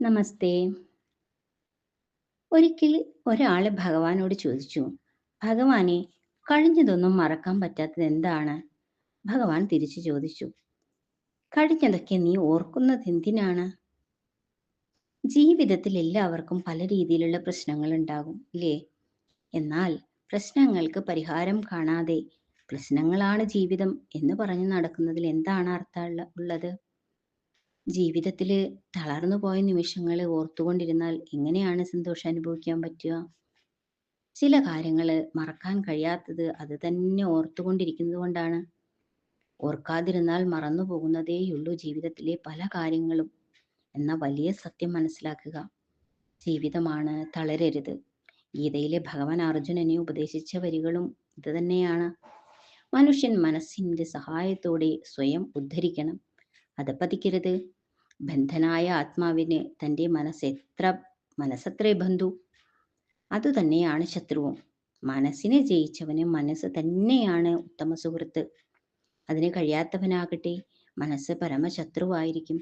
നമസ്തേ. ഒരിക്കൽ ഒരാൾ ഭഗവാനോട് ചോദിച്ചു ഭഗവാനെ കഴിഞ്ഞതൊന്നും മറക്കാൻ പറ്റാത്തത് എന്താണ്? ഭഗവാൻ തിരിച്ചു ചോദിച്ചു കഴിഞ്ഞതൊക്കെ നീ ഓർക്കുന്നത് എന്തിനാണ്? ജീവിതത്തിൽ എല്ലാവർക്കും പല രീതിയിലുള്ള പ്രശ്നങ്ങൾ ഉണ്ടാകും ഇല്ലേ എന്നാൽ പ്രശ്നങ്ങൾക്ക് പരിഹാരം കാണാതെ പ്രശ്നങ്ങളാണ് ജീവിതം എന്ന് പറഞ്ഞു നടക്കുന്നതിൽ എന്താണ് അർത്ഥമുള്ള ഉള്ളത്? ജീവിതത്തിൽ തളർന്നു പോയ നിമിഷങ്ങൾ ഓർത്തുകൊണ്ടിരുന്നാൽ എങ്ങനെയാണ് സന്തോഷം അനുഭവിക്കാൻ പറ്റുക? ചില കാര്യങ്ങൾ മറക്കാൻ കഴിയാത്തത് അത് തന്നെ ഓർത്തുകൊണ്ടിരിക്കുന്നത് കൊണ്ടാണ്. ഓർക്കാതിരുന്നാൽ മറന്നു പോകുന്നതേയുള്ളൂ ജീവിതത്തിലെ പല കാര്യങ്ങളും. എന്ന വലിയ സത്യം മനസ്സിലാക്കുക. ജീവിതമാണ് തളരരുത്. ഗീതയിലെ ഭഗവാൻ അർജുനനെ ഉപദേശിച്ച വരികളും ഇത് തന്നെയാണ്. മനുഷ്യൻ മനസ്സിന്റെ സഹായത്തോടെ സ്വയം ഉദ്ധരിക്കണം. അത് പതിക്കരുത്. ബന്ധനായ ആത്മാവിന് തന്റെ മനസ്സ് എത്ര മനസ്സത്രേ ബന്ധു? അതുതന്നെയാണ് ശത്രുവും. മനസ്സിനെ ജയിച്ചവന് മനസ്സ് തന്നെയാണ് ഉത്തമ സുഹൃത്ത്. അതിന് കഴിയാത്തവനാകട്ടെ മനസ്സ് പരമശത്രുവായിരിക്കും.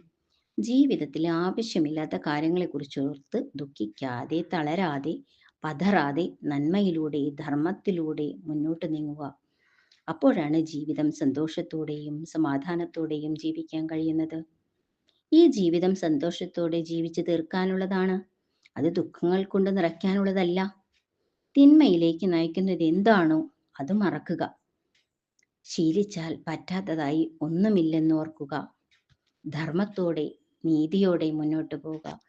ജീവിതത്തിൽ ആവശ്യമില്ലാത്ത കാര്യങ്ങളെക്കുറിച്ച് ഓർത്ത് ദുഃഖിക്കാതെ തളരാതെ പതറാതെ നന്മയിലൂടെ ധർമ്മത്തിലൂടെ മുന്നോട്ട് നീങ്ങുക. അപ്പോഴാണ് ജീവിതം സന്തോഷത്തോടെയും സമാധാനത്തോടെയും ജീവിക്കാൻ കഴിയുന്നത്. ഈ ജീവിതം സന്തോഷത്തോടെ ജീവിച്ചു തീർക്കാനുള്ളതാണ്. അത് ദുഃഖങ്ങൾ കൊണ്ട് നിറയ്ക്കാനുള്ളതല്ല. തിന്മയിലേക്ക് നയിക്കുന്നത് എന്താണോ അത് മറക്കുക. ശീലിച്ചാൽ പറ്റാത്തതായി ഒന്നുമില്ലെന്നോർക്കുക ധർമ്മത്തോടെ നീതിയോടെ മുന്നോട്ട് പോവുക.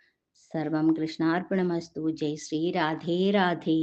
സർവം കൃഷ്ണാർപ്പണമസ്തു. ജയ് ശ്രീ രാധേ രാധേ.